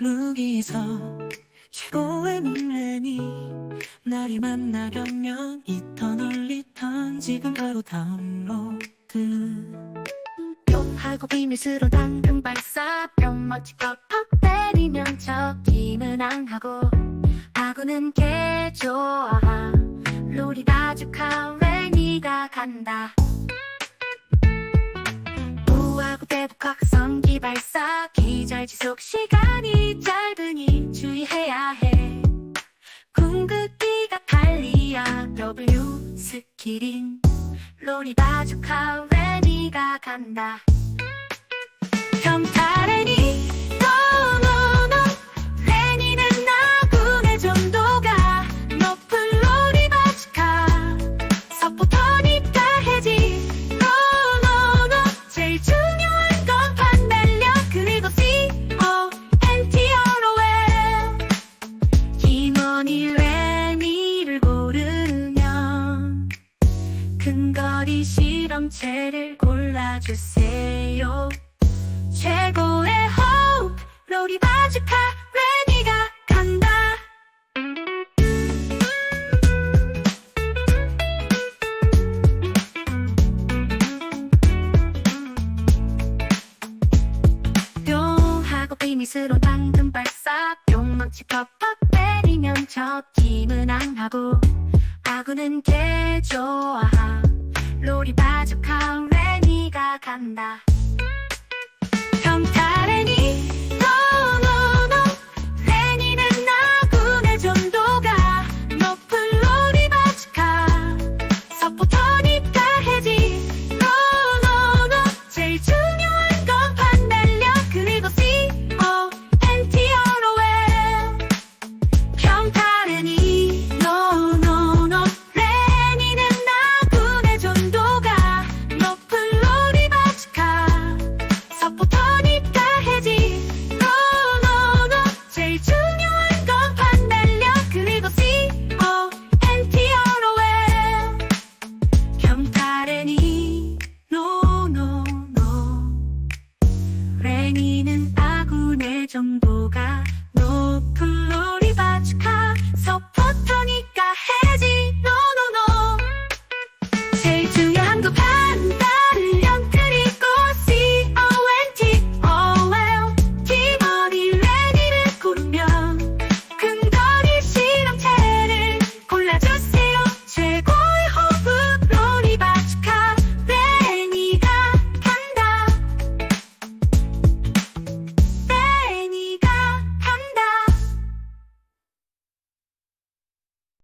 루기서 최고의 문맨이 나를 만나려면 이터널 리턴 지금 바로 다운로드. 뿅하고 비밀스러 당근 발사. 뿅 멋지 퍽퍽 때리면 적기는 앙하고 아구는 개 좋아 롤이 다죽한 웬이가 간다. 우하고 대북 성기 발사. 기 절 지속 시간이 짧으니 주의해야 해. 궁극기가 달리야 W 스킬인 롤이 바주카 레니가 간다 실험체를 골라주세요. 최고의 호흡 로리 바주카 레니가 간다. 비미스로 당근 발사. 뿅망치 퍽퍽 때리면 적팀은 앙하고 아구는 개 좋아 롤이 바주카 레니가 간다 lugar.